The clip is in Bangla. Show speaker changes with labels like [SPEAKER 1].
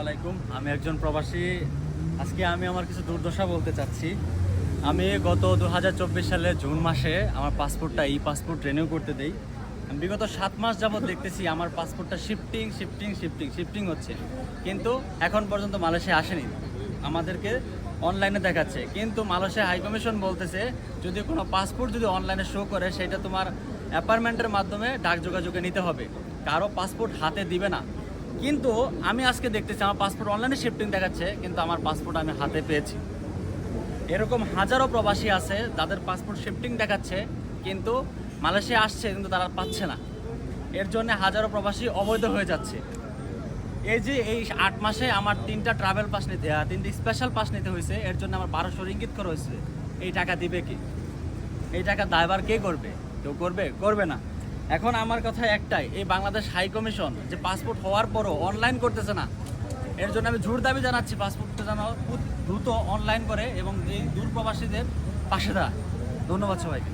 [SPEAKER 1] আলাইকুম। আমি একজন প্রবাসী। আজকে আমি আমার কিছু দুর্দশা বলতে চাচ্ছি। আমি গত দু সালের জুন মাসে আমার পাসপোর্টটা ই পাসপোর্ট রিনিউ করতে দেই। বিগত সাত মাস যাবত দেখতেছি আমার পাসপোর্টটা শিফটিং শিফটিং শিফটিং শিফটিং হচ্ছে। কিন্তু এখন পর্যন্ত মালয়েশিয়া আসেনি। আমাদেরকে অনলাইনে দেখাচ্ছে। কিন্তু মালয়েশিয়া হাই কমিশন বলতেছে, যদি কোনো পাসপোর্ট যদি অনলাইনে শো করে, সেটা তোমার অ্যাপার্টমেন্টের মাধ্যমে ডাক যোগাযোগে নিতে হবে। কারও পাসপোর্ট হাতে দিবে না। কিন্তু আমি আজকে দেখতেছি আমার পাসপোর্ট অনলাইনে শিফটিং দেখাচ্ছে, কিন্তু আমার পাসপোর্ট আমি হাতে পেয়েছি। এরকম হাজারো প্রবাসী আছে যাদের পাসপোর্ট শিফটিং দেখাচ্ছে, কিন্তু মালয়েশিয়া আসছে, কিন্তু তারা পাচ্ছে না। এর জন্য হাজারো প্রবাসী অবৈধ হয়ে যাচ্ছে। এই যে এই আট মাসে আমার তিনটা ট্রাভেল পাস নিতে তিনটা স্পেশাল পাস নিতে হয়েছে, এর জন্য আমার বারোশো রিঙ্গিত করা হয়েছে। এই টাকা দিবে কি? এই টাকা দায়বার কে করবে? কেউ করবে? করবে না। এখন আমার কথা একটাই, এই বাংলাদেশ হাই কমিশন যে পাসপোর্ট হওয়ার পরও অনলাইন করতেছে না, এর জন্য আমি জোর দাবি জানাচ্ছি পাসপোর্টটা যেন দ্রুত অনলাইন করে এবং এই দূর প্রবাসীদের পাশে দাঁড়ায়। ধন্যবাদ সবাইকে।